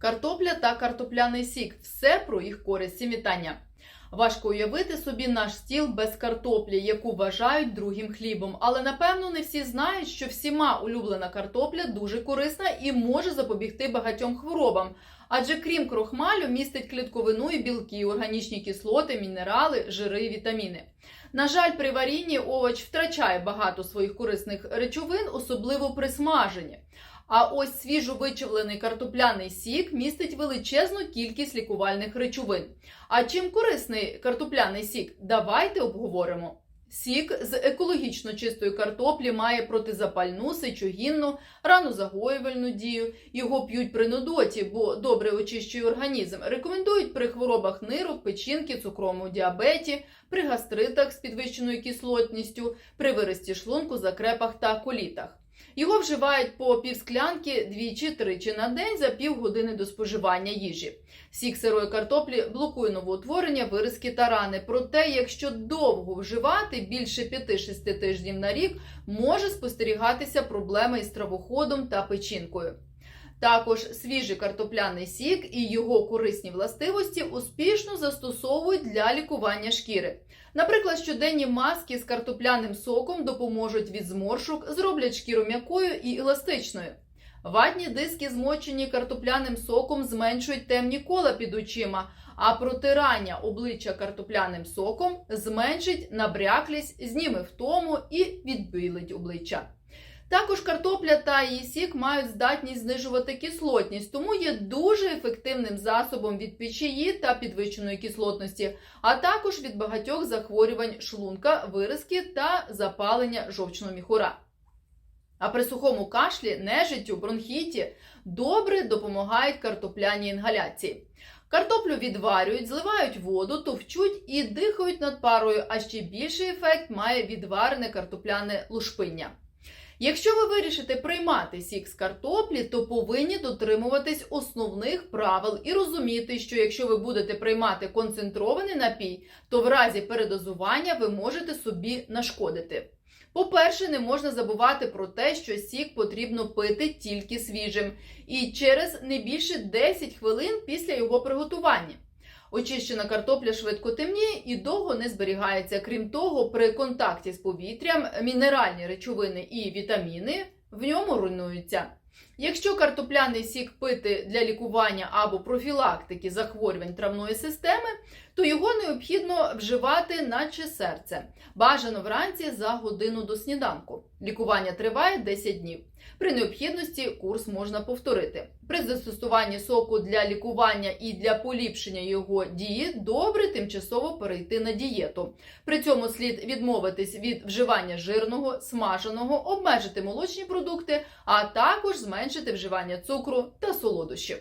Картопля та картопляний сік все про їх користь і вітання. Важко уявити собі наш стіл без картоплі, яку вважають другим хлібом. Але напевно не всі знають, що всіма улюблена картопля дуже корисна і може запобігти багатьом хворобам. Адже крім крохмалю, містить клітковину і білки, органічні кислоти, мінерали, жири вітаміни. На жаль, при варінні овоч втрачає багато своїх корисних речовин, особливо при смаженні. А ось свіжо вичавлений картопляний сік містить величезну кількість лікувальних речовин. А чим корисний картопляний сік? Давайте обговоримо. Сік з екологічно чистої картоплі має протизапальну, сечогінну, ранозагоювальну дію. Його п'ють при нудоті, бо добре очищує організм. Рекомендують при хворобах нирок, печінки, цукровому діабеті, при гастритах з підвищеною кислотністю, при вирості шлунку, закрепах та колітах. Його вживають по півсклянки двічі-тричі на день за півгодини до споживання їжі. Сік сирої картоплі блокує новоутворення, виразки та рани. Проте, якщо довго вживати більше 5-6 тижнів на рік, може спостерігатися проблеми із травоходом та печінкою. Також свіжий картопляний сік і його корисні властивості успішно застосовують для лікування шкіри. Наприклад, щоденні маски з картопляним соком допоможуть від зморшок, зроблять шкіру м'якою і еластичною. Ватні диски, змочені картопляним соком, зменшують темні кола під очима, а протирання обличчя картопляним соком зменшить набряклість, зніме втому і відбілить обличчя. Також картопля та її сік мають здатність знижувати кислотність, тому є дуже ефективним засобом від печії та підвищеної кислотності, а також від багатьох захворювань шлунка, виразки та запалення жовчного міхура. А при сухому кашлі, нежиттю, бронхіті добре допомагають картопляні інгаляції. Картоплю відварюють, зливають воду, товчуть і дихають над парою, а ще більший ефект має відварене картопляне лушпиння. Якщо ви вирішите приймати сік з картоплі, то повинні дотримуватись основних правил і розуміти, що якщо ви будете приймати концентрований напій, то в разі передозування ви можете собі нашкодити. По-перше, не можна забувати про те, що сік потрібно пити тільки свіжим і через не більше 10 хвилин після його приготування. Очищена картопля швидко темніє і довго не зберігається. Крім того, при контакті з повітрям мінеральні речовини і вітаміни в ньому руйнуються. Якщо картопляний сік пити для лікування або профілактики захворювань травної системи, то його необхідно вживати, наче серце. Бажано вранці за годину до сніданку. Лікування триває 10 днів. При необхідності курс можна повторити. При застосуванні соку для лікування і для поліпшення його дії добре тимчасово перейти на дієту. При цьому слід відмовитись від вживання жирного, смаженого, обмежити молочні продукти, а також зменшити вживання цукру та солодощів.